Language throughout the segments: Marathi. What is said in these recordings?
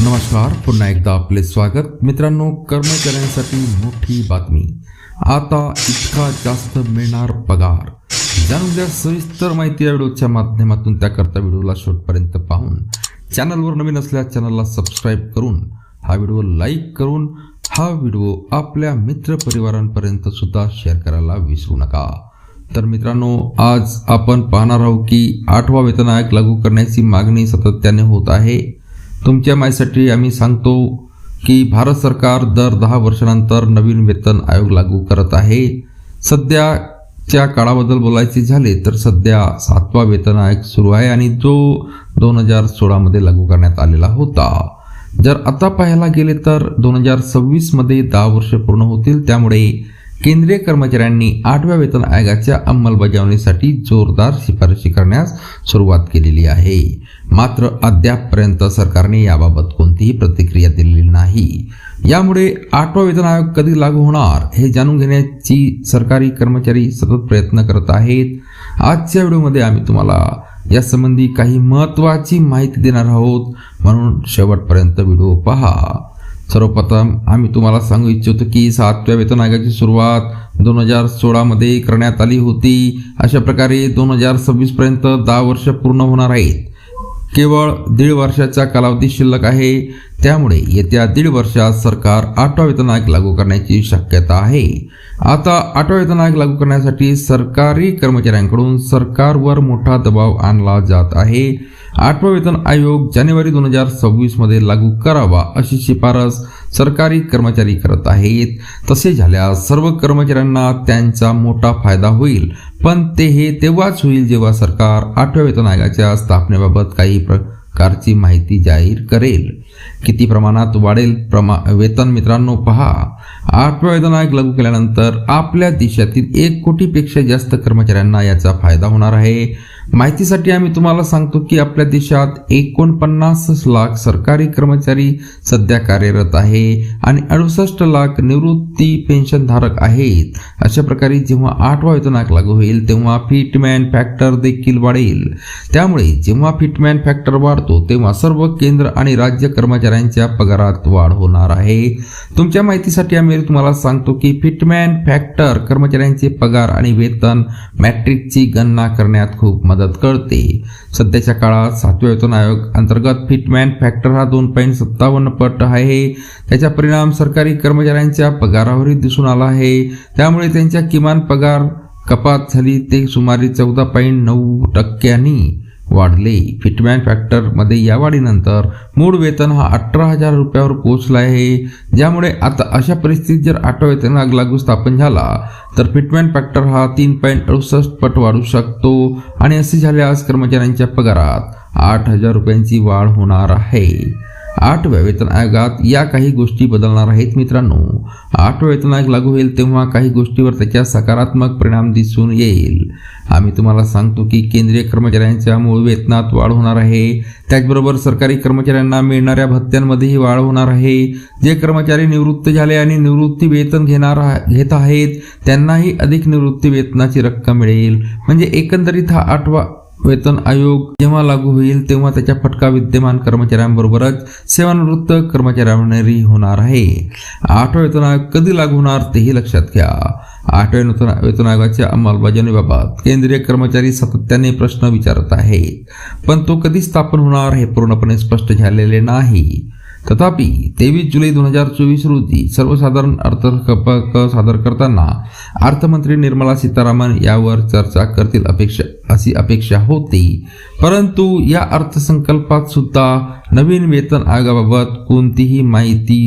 नमस्कार पुन्हा एकदा आपले स्वागत. मित्रांनो कर्मचाऱ्यांसाठी मोठी बातमी. आता इतका जास्त मिळणार पगार. जाणून घ्या सविस्तर माहिती या व्हिडिओच्या माध्यमातून. त्याकरता व्हिडिओला शेवटपर्यंत पाहून चॅनलवर नवीन असल्यास चॅनलला सबस्क्राईब करून हा व्हिडिओ लाईक करून हा व्हिडिओ आपल्या मित्रपरिवारांपर्यंत सुद्धा शेअर करायला विसरू नका. तर मित्रांनो आज आपण पाहणार आहोत की आठवा वेतन आयोग लागू करण्याची मागणी सातत्याने होत आहे. तुमच्या माहितीसाठी आम्ही सांगतो की भारत सरकार दर दहा वर्षानंतर नवीन वेतन आयोग लागू करत आहे. सध्याच्या काळाबद्दल बोलायचे झाले तर सध्या सातवा वेतन आयोग सुरू आहे आणि जो दोन हजार सोळामध्ये लागू करण्यात आलेला होता. जर आता पाहायला गेले तर दोन हजार सव्वीसमध्ये दहा वर्ष पूर्ण होतील. त्यामुळे केंद्रीय कर्मचाऱ्यांनी आठव्या वेतन आयोगाच्या अंमलबजावणीसाठी जोरदार शिफारशी करण्यास सुरुवात केलेली आहे. मात्र अद्यापपर्यंत सरकारने याबाबत कोणतीही प्रतिक्रिया दिलेली नाही. यामुळे आठवा वेतन आयोग कधी लागू होणार हे जाणून घेण्याची सरकारी कर्मचारी सतत प्रयत्न करत आहेत. आजच्या व्हिडिओमध्ये आम्ही तुम्हाला यासंबंधी काही महत्त्वाची माहिती देणार आहोत. म्हणून शेवटपर्यंत व्हिडिओ पहा. सर्वप्रथम आम्ही तुम्हाला सांगू इच्छितो की सातव्या वेतन आयोगाची सुरुवात दोन हजार सोळामध्ये करण्यात आली होती. अशा प्रकारे दोन हजार सव्वीसपर्यंत दहा वर्ष पूर्ण होणार आहेत. केवळ दीड वर्षाचा कालावधी शिल्लक आहे. त्यामुळे येत्या दीड वर्षात सरकार आठवा वेतन आयोग लागू करण्याची शक्यता आहे. आता आठवा वेतन आयोग लागू करण्यासाठी सरकारी कर्मचाऱ्यांकडून सरकारवर मोठा दबाव आणला जात आहे. आठवा वेतन आयोग जानेवारी दोन हजार सव्वीसमध्ये लागू करावा अशी शिफारस सरकारी कर्मचारी करत आहेत. तसे झाल्यास सर्व कर्मचाऱ्यांना त्यांचा मोठा फायदा होईल. पण ते हे तेव्हाच होईल जेव्हा सरकार आठव्या वेतन आयोगाच्या स्थापनेबाबत काही प्रकारची माहिती जाहीर करेल. किती प्रमाणात वाढेल प्रमा वेतन मित्रांनो पहा. आठव्या वेतन आयोग लागू केल्यानंतर आपल्या देशातील एक कोटीपेक्षा जास्त कर्मचाऱ्यांना याचा फायदा होणार आहे. माहितीसाठी आम्ही तुम्हाला सांगतो की आपल्या देशात एकोणपन्नास लाख सरकारी कर्मचारी सध्या कार्यरत आहे आणि अडुसष्ट लाख निवृत्ती पेन्शनधारक आहेत. अशा प्रकारे जेव्हा आठवा वेतनाक लागू होईल तेव्हा फिटमॅन फॅक्टर देखील वाढेल. त्यामुळे जेव्हा फिटमॅन फॅक्टर वाढतो तेव्हा सर्व केंद्र आणि राज्य कर्मचाऱ्यांच्या पगारात वाढ होणार आहे. तुमच्या माहितीसाठी आम्ही तुम्हाला सांगतो की फिटमॅन फॅक्टर कर्मचाऱ्यांचे पगार आणि वेतन मॅट्रिकची गणना करण्यात खूप मदत मदत करते. सध्याच्या काळात सातव्या वेतन आयोग अंतर्गत फिटमॅन फॅक्टर हा दोन पॉईंट सत्तावन्न पट आहे. त्याचा परिणाम सरकारी कर्मचाऱ्यांच्या पगारावरही दिसून आला आहे. त्यामुळे त्यांच्या किमान पगार कपात झाली. ते सुमारे चौदा पॉईंट नऊ टक्क्यांनी वाढले. फिटमॅन फॅक्टरमध्ये या वाढीनंतर मूळ वेतन हा अठरा हजार रुपयावर पोहोचला आहे. ज्यामुळे आता अशा परिस्थितीत जर आठवा वेतन लागू स्थापन झाला तर फिटमॅन फॅक्टर हा तीन पॉईंट अडुसष्ट पट वाढू शकतो आणि असे झाल्यास कर्मचाऱ्यांच्या पगारात आठ हजार रुपयांची वाढ होणार आहे. आठव्या वेतन आयोगात या काही गोष्टी बदलणार आहेत मित्रांनो. आठव्या वेतन आयोग लागू होईल तेव्हा काही गोष्टीवर त्याच्या सकारात्मक परिणाम दिसून येईल. आम्ही तुम्हाला सांगतो की केंद्रीय कर्मचाऱ्यांच्या मूळ वेतनात वाढ होणार आहे. त्याचबरोबर सरकारी कर्मचाऱ्यांना मिळणाऱ्या भत्त्यांमध्येही वाढ होणार आहे. जे कर्मचारी निवृत्त झाले आणि निवृत्ती वेतन घेणार घेत आहेत त्यांनाही अधिक निवृत्ती वेतनाची रक्कम मिळेल. म्हणजे एकंदरीत हा आठवा वेतन आयोग जेव्हा लागू होईल तेव्हा त्याचा फटका विद्यमान कर्मचाऱ्यांबरोबरच सेवानिवृत्त कर्मचाऱ्यांवरही होणार आहे. आठवा वेतन आयोग कधी लागू होणार तेही लक्षात घ्या. आठव्या वेतन वेतन आयोगाच्या अंमलबजावणीबाबत केंद्रीय कर्मचारी सातत्याने प्रश्न विचारत आहेत. पण तो कधी स्थापन होणार हे पूर्णपणे स्पष्ट झालेले नाही. तथापि तेवीस जुलै दोन हजार चोवीस रोजी सर्वसाधारण अर्थसंकल्प सादर करताना अर्थमंत्री निर्मला सीतारामन यावर चर्चा करतील अपेक्षा अशी अपेक्षा होती. परंतु या अर्थसंकल्पात सुद्धा नवीन वेतन आयोगाबाबत कोणतीही माहिती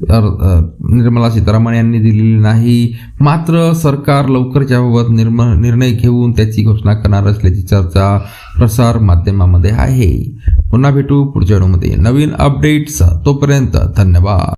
निर्मला सीतारामन यांनी दिलेली नाही. मात्र सरकार लवकरच याबाबत निर्म निर्णय घेऊन त्याची घोषणा करणार असल्याची चर्चा प्रसार माध्यमामध्ये आहे. पुन्हा भेटू पुढच्या व्हिडिओमध्ये. नवीन अपडेट्स तोपर्यंत धन्यवाद.